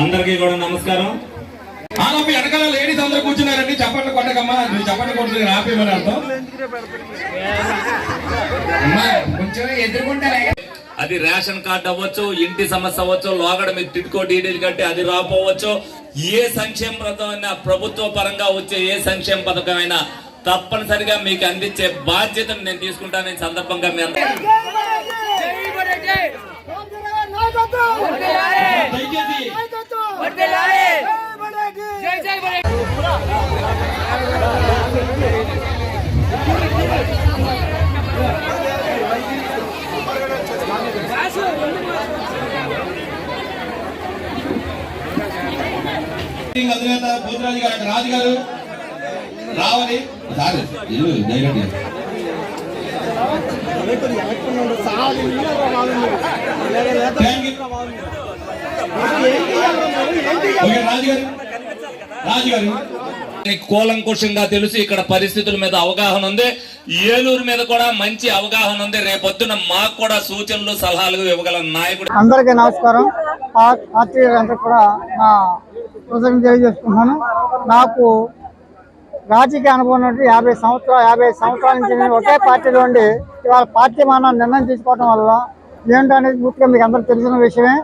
అందరికీ కూడా నమస్కారం. ఆలోపు వెనకాల లేడీస్ అందరు కూర్చున్నారండి. చప్పట్లు కొట్టకమ్మా. మీరు చప్పట్లు కొట్టు ఆపేమని అర్థం? కొంచెం ఎదుర్కొంటారా. అది రేషన్ కార్డు అవ్వచ్చు ఇంటి సమస్య అవ్వచ్చు లోగడ మీరు టిడ్కో డీడీలు కట్టి అది రాపోవచ్చు. ఏ సంక్షేమ పథకమైనా ప్రభుత్వ పరంగా వచ్చే ఏ సంక్షేమ పథకమైనా తప్పనిసరిగా మీకు అందించే బాధ్యతను నేను తీసుకుంటాను సందర్భంగా మీ అందరూ అధినేత భూతరాజు గారు రాజు గారు రావాలి. సార్ ఇల్లు డైరెక్ట్ కూలంకుషంగా తెలుసు ఇక్కడ పరిస్థితుల మీద అవగాహన ఉంది. ఏలూరు మీద కూడా మంచి అవగాహన ఉంది. రేపొద్దున మాకు కూడా సూచనలు సలహాలు ఇవ్వగల నాయకుడు. అందరికీ నమస్కారం. ఆ- పార్టీ కూడా నా కృతజ్ఞతలు తెలియజేసుకుంటున్నాను. నాకు రాజకీయ అనుభవం ఉన్నట్టు యాభై సంవత్సరాలు యాభై సంవత్సరాల నుంచి నేను ఒకే పార్టీలో ఉండి ఇవాళ పార్టీ మన నిర్ణయం తీసుకోవడం వల్ల ఏంటనేది పూర్తిగా మీకు అందరూ తెలిసిన విషయమే.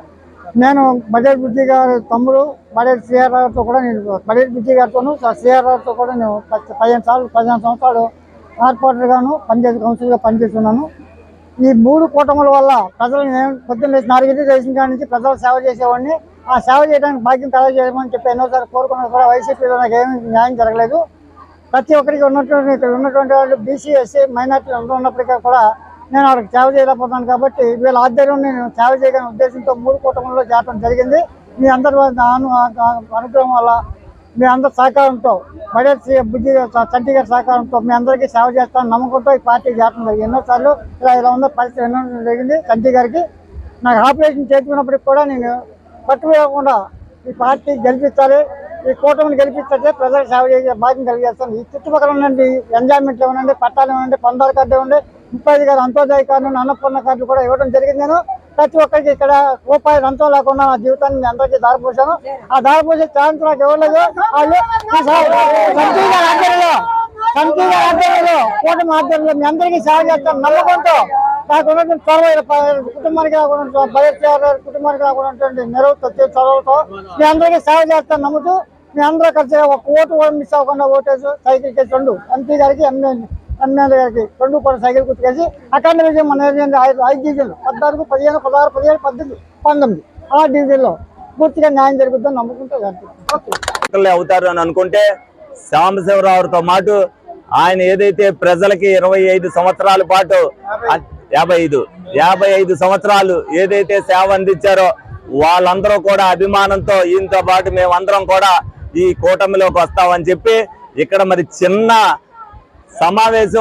నేను బడేట్ బుద్ధి గారి తమ్ముడు బడేట్ సిఆర్ గారితో కూడా నేను బడేట్ బుద్ధి గారితోనూ సిఆర్ గారితో కూడా నేను పదిహేను సార్లు పదిహేను సంవత్సరాలు కార్పొరేటర్గాను పనిచేసి కౌన్సిల్గా పనిచేస్తున్నాను. ఈ మూడు కూటముల వల్ల ప్రజలు నేను పొద్దున్న నాలుగింటి దేశం కాడి నుంచి ప్రజలు సేవ చేసేవాడిని. ఆ సేవ చేయడానికి భాగ్యం కలగజేయమని చెప్పి ఎన్నోసారి కోరుకున్నా కూడా వైసీపీలో నాకు ఏమీ న్యాయం జరగలేదు. ప్రతి ఒక్కరికి ఉన్నటువంటి ఇక్కడ ఉన్నటువంటి వాళ్ళు బీసీ ఎస్సీ మైనార్టీలు అందరూ ఉన్నప్పటికీ కూడా నేను వాళ్ళకి సేవ చేయలేకపోతున్నాను కాబట్టి వీళ్ళ ఆధ్వర్యం నేను సేవ చేయగల ఉద్దేశంతో మూడు కూటముల్లో చేరడం జరిగింది. మీ అందరి అనుగ్రహం వల్ల మీ అందరి సహకారంతో బడేట్ బుద్ధి చంటి గారి సహకారంతో మీ అందరికీ సేవ చేస్తాను నమ్మకంతో ఈ పార్టీ చేరడం జరిగింది. ఎన్నోసార్లు ఇలా ఇలా ఉన్న పరిస్థితి ఎన్నో జరిగింది. చంటి గారికి నాకు ఆపరేషన్ చేసుకున్నప్పటికి కూడా నేను పట్టుకోకుండా ఈ పార్టీ గెలిపించాలి. ఈ కూటమిని గెలిపించాలి ప్రజలకు సేవ చేసే బాధ్యత కలిగేస్తాను. ఈ చుట్టుపక్కల ఉండండి ఎంజాయ్మెంట్లు ఉండండి పట్టాలు ఉండండి పందాల కార్డు ఉండి ముప్పై ఐదు గారు అంత్యోదయ కార్డు అన్నపూర్ణ కార్డు కూడా ఇవ్వడం జరిగింది నేను. ప్రతి ఒక్కరికి ఇక్కడ రూపాయి రంతం లేకుండా నా జీవితాన్ని నేను అందరికీ దారిపోసాను ఆ దారిపోసే ఛాన్స్ నాకు ఇవ్వలేదు. వాళ్ళు ఈ ఆధ్వర్యంలో సంతీ గారి ఆధ్వర్యంలో కూటమి ఆధ్వర్యంలో మీ అందరికీ సేవ చేస్తాను నమ్మకంతో. నాకు ఉన్నటువంటి చొరవ కుటుంబానికి రాకుండా బయట కుటుంబానికి రాకుండా నెరవు వచ్చే చొరవతో మీ అందరికీ సేవ చేస్తాను నమ్ముతూ మీ అందరూ కలిసి ఒక ఓటు కూడా మిస్ అవ్వకుండా ఓటేసి సైకిల్ కేసి రెండు ఎంపీ గారికి ఎమ్మెల్యే ఎమ్మెల్యే గారికి రెండు కూడా సైకిల్ గుర్తుకేసి అఖండ విజయం మన ఐదు ఐదు డివిజన్లు పద్నాలుగు పదిహేను పదహారు పదిహేడు పద్దెనిమిది పంతొమ్మిది. ఆ డివిజన్లో పూర్తిగా న్యాయం జరుగుతుందని నమ్ముకుంటే అవుతారు అని అనుకుంటే సాంబశివరావుతో పాటు ఆయన ఏదైతే ప్రజలకి ఇరవై ఐదు సంవత్సరాల పాటు యాభై ఐదు యాభై ఐదు సంవత్సరాలు ఏదైతే సేవ అందించారో వాళ్ళందరూ కూడా అభిమానంతో ఈయనతో పాటు మేమందరం కూడా ఈ కూటమిలోకి వస్తామని చెప్పి ఇక్కడ మరి చిన్న సమావేశం